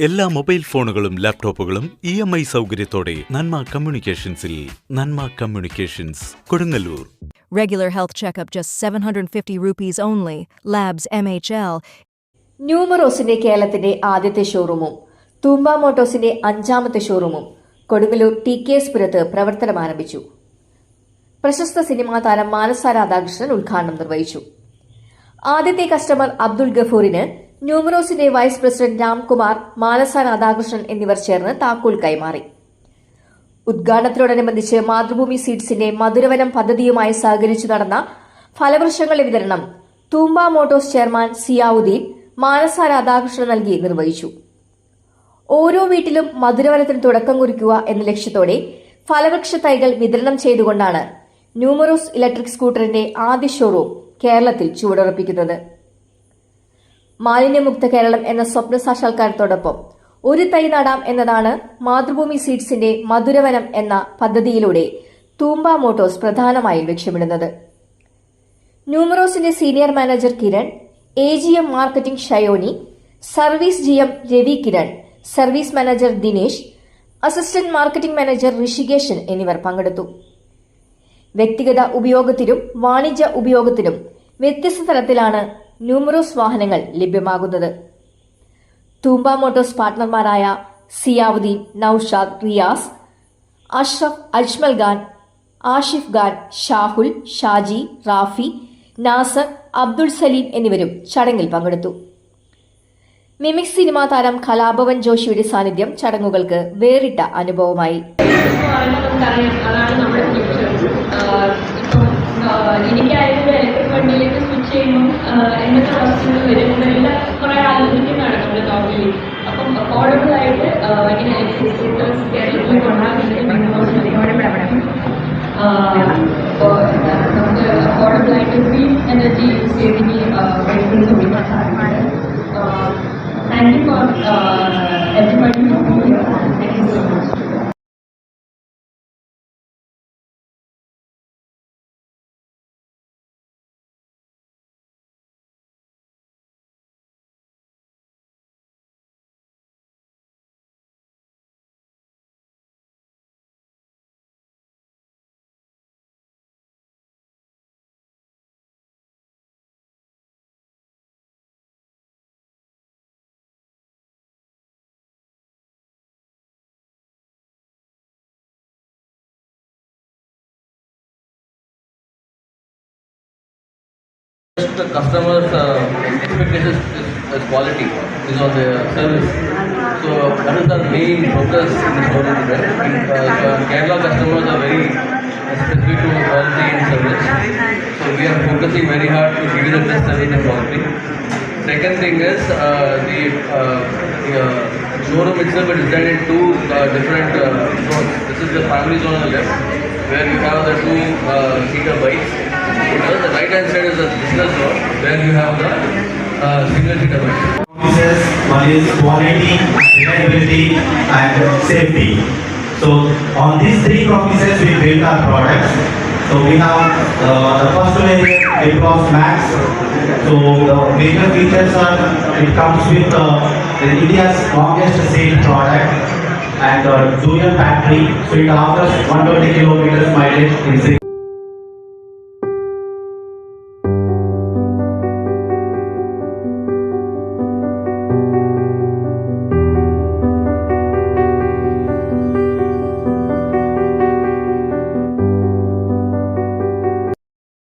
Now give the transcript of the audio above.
എല്ലാ മൊബൈൽ ഫോണുകളും ലാപ്ടോപ്പുകളും ഇ എം ഐ സൗകര്യത്തോടെ Nanma കമ്മ്യൂണിക്കേഷൻസിൽ Nanma communications Kodungallur Regular health checkup just 750 rupees only. Labs MHL. ന്യൂമറോസിന്റെ കേരളത്തിന്റെ ആദ്യത്തെ ഷോറൂമും തൂമ്പ മോട്ടോസിന്റെ അഞ്ചാമത്തെ ഷോറൂമും കൊടുങ്ങല്ലൂർ ടി കെ എസ് പുരത്ത് പ്രവർത്തനം ആരംഭിച്ചു പ്രശസ്ത സിനിമാ താരം മാനസ രാധാകൃഷ്ണൻ ഉദ്ഘാടനം നിർവഹിച്ചു ആദ്യത്തെ കസ്റ്റമർ അബ്ദുൾ ഗഫൂറിന് ന്യൂമറോസിന്റെ വൈസ് പ്രസിഡന്റ് രാംകുമാർ മാനസ രാധാകൃഷ്ണൻ എന്നിവർ ചേർന്ന് താക്കോൽ കൈമാറി. ഉദ്ഘാടനത്തോടനുബന്ധിച്ച് മാതൃഭൂമി സീഡ്സിന്റെ മധുരവനം പദ്ധതിയുമായി സഹകരിച്ചു നടന്ന ഫലവൃക്ഷങ്ങളുടെ വിതരണം തൂമ്പ മോട്ടോഴ്സ് ചെയർമാൻ സിയാവുദ്ദീൻ മാനസ രാധാകൃഷ്ണൻ നൽകി നിർവഹിച്ചു. ഓരോ വീട്ടിലും മധുരവനത്തിന് തുടക്കം കുറിക്കുക എന്ന ലക്ഷ്യത്തോടെ ഫലവൃക്ഷ തൈകൾ വിതരണം ചെയ്തുകൊണ്ടാണ് ന്യൂമറോസ് ഇലക്ട്രിക് സ്കൂട്ടറിന്റെ ആദ്യ ഷോറൂം കേരളത്തിൽ ചുവടുറപ്പിക്കുന്നത്. മാലിന്യമുക്ത കേരളം എന്ന സ്വപ്ന സാക്ഷാത്കാരത്തോടൊപ്പം ഒരു തൈ നടാം എന്നതാണ് മാതൃഭൂമി സീഡ്സിന്റെ മധുരവനം എന്ന പദ്ധതിയിലൂടെ തൂമ്പ മോട്ടോഴ്സ് പ്രധാനമായും ലക്ഷ്യമിടുന്നത്. ന്യൂമറോസിന്റെ senior manager Kiran A G M marketing Shayoni service G M Ravi Kiran service manager Dinesh assistant marketing manager Rishikesan എന്നിവർ പങ്കെടുത്തു. വ്യക്തിഗത ഉപയോഗത്തിലും വാണിജ്യ ഉപയോഗത്തിലും വ്യത്യസ്ത തരത്തിലാണ് ന്യൂമറോസ് വാഹനങ്ങൾ ലഭ്യമാകുന്നത്. തൂമ്പ മോട്ടോഴ്സ് പാർട്ണർമാരായ സിയാവുദ്ദീൻ നൌഷാദ് റിയാസ് അഷ്റഫ് അജ്മൽ ഖാൻ ആഷിഫ് ഖാൻ ഷാഹുൽ ഷാജി റാഫി നാസർ അബ്ദുൾ സലീം എന്നിവരും ചടങ്ങിൽ പങ്കെടുത്തു. മിമിക് സിനിമാ താരം കലാഭവൻ ജോഷിയുടെ സാന്നിധ്യം ചടങ്ങുകൾക്ക് വേറിട്ട അനുഭവമായി. നമ്മുടെ ഫ്യൂച്ചർ ഇപ്പം എനിക്കായാലും ചെയ്യുമ്പോൾ എന്തൊക്കെ പ്രശ്നങ്ങൾ വരും എല്ലാം കുറേ ആലോചിക്കുന്നതാണ് നമ്മൾ നോർമലി അപ്പം അഫോർഡബിൾ ആയിട്ട് ഇങ്ങനെ കേരളത്തിൽ നമുക്ക് അഫോർഡബിൾ ആയിട്ട് ഗ്രീൻ എനർജി യൂസ് ചെയ്തിട്ട് the customers' uh, expectations is, is quality, is on the service. So that is the main focus in the showroom today. Uh, Kerala customers are very specific to quality and service. So we are focusing very hard to give the best service and quality. Second thing is uh, the, uh, the uh, showroom itself is designed in two uh, different uh, zones. This is the family zone on the left, where you have the two uh, seater bikes. On the right hand side is the business zone, where you have the uh, single seater bikes. promises. One is quality, reliability, and safety. So on these three promises, we build our products. So we have uh, the first one is Wipros Max. So the major features are it comes with uh, India's longest sail product and uh, dual battery. So it offers 120 kilometers mileage in six.